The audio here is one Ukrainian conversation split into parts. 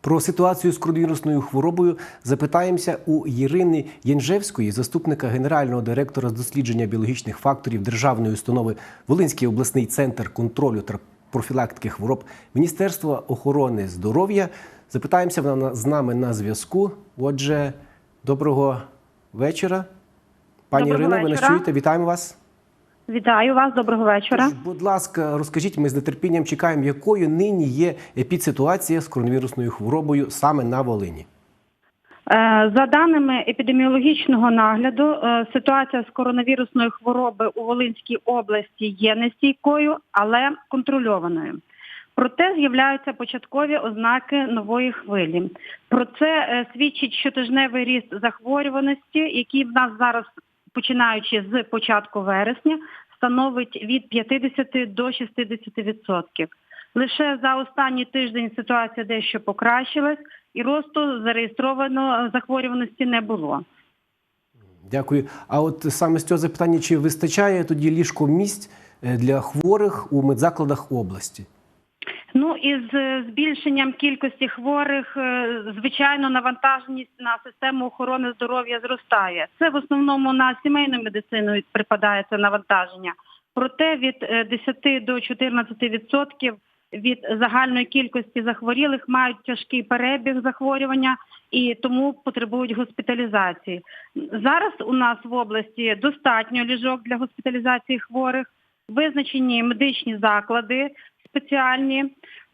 Про ситуацію з коронавірусною хворобою запитаємося у Єрини Янжевської, заступника генерального директора з дослідження біологічних факторів державної установи Волинський обласний центр контролю та профілактики хвороб Міністерства охорони здоров'я. Запитаємося вона з нами на зв'язку. Отже, доброго вечора. Пані Ірино, ви нас чуєте? Вітаємо вас. Вітаю вас, доброго вечора. Тож, будь ласка, розкажіть, ми з нетерпінням чекаємо, якою нині є епідситуація з коронавірусною хворобою саме на Волині. Е, За даними епідеміологічного нагляду, е, ситуація з коронавірусною хворобою у Волинській області є нестійкою, але контрольованою. Проте з'являються початкові ознаки нової хвилі. Про це е, свідчить щотижневий ріст захворюваності, який в нас зараз, починаючи з початку вересня, становить від 50 до 60 відсотків. Лише за останній тиждень ситуація дещо покращилась, і росту зареєстровано захворюваності не було. Дякую. А от саме з цього запитання, чи вистачає тоді ліжко місць е, для хворих у медзакладах області? Із е, збільшенням кількості хворих, е, звичайно, навантаженість на систему охорони здоров'я зростає. Це в основному на сімейну медицину припадає це навантаження. Проте від е, 10 до 14 відсотків від загальної кількості захворілих мають тяжкий перебіг захворювання і тому потребують госпіталізації. Зараз у нас в області достатньо ліжок для госпіталізації хворих, визначені медичні заклади спеціальні.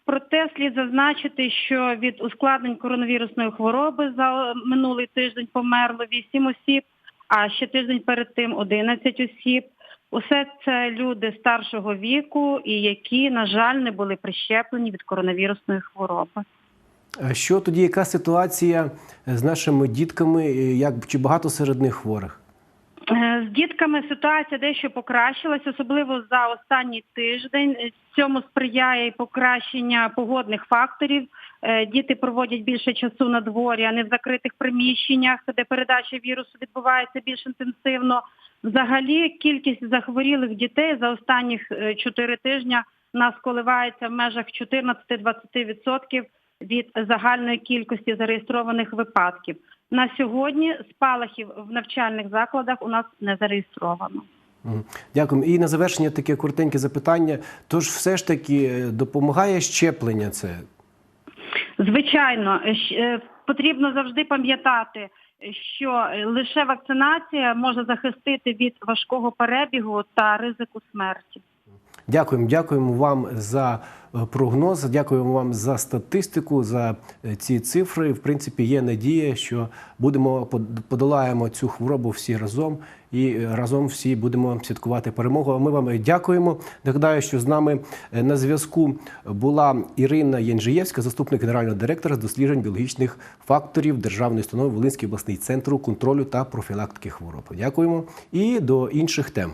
Проте слід зазначити, що від ускладнень коронавірусної хвороби за минулий тиждень померло 8 осіб, а ще тиждень перед тим 11 осіб. Усе це люди старшого віку і які, на жаль, не були прищеплені від коронавірусної хвороби. Що тоді, яка ситуація з нашими дітками? Як чи багато серед них хворих? Е, дітками ситуація дещо покращилась, особливо за останній тиждень. Е, Цьому сприяє і покращення погодних факторів. Е, Діти проводять більше часу на дворі, а не в закритих приміщеннях, де передача вірусу відбувається більш інтенсивно. Взагалі, кількість захворілих дітей за останніх 4 тижні нас коливається в межах 14-20% від загальної кількості зареєстрованих випадків. На сьогодні спалахів в навчальних закладах у нас не зареєстровано. Дякую. І на завершення таке коротеньке запитання. Тож, все ж таки, е, допомагає щеплення це? Звичайно, е, потрібно завжди пам'ятати, що е, лише вакцинація може захистити від важкого перебігу та ризику смерті. Дякуємо, дякуємо вам за е, прогноз. Дякуємо вам за статистику, за е, ці цифри. В принципі, є надія, що будемо под- подолаємо цю хворобу всі разом і е, разом всі будемо святкувати перемогу. А ми вам дякуємо. Нагадаю, що з нами на зв'язку була Ірина Янжиєвська, заступник генерального директора з досліджень біологічних факторів Державної установи Волинський обласний центру контролю та профілактики хвороб. Дякуємо і до інших тем.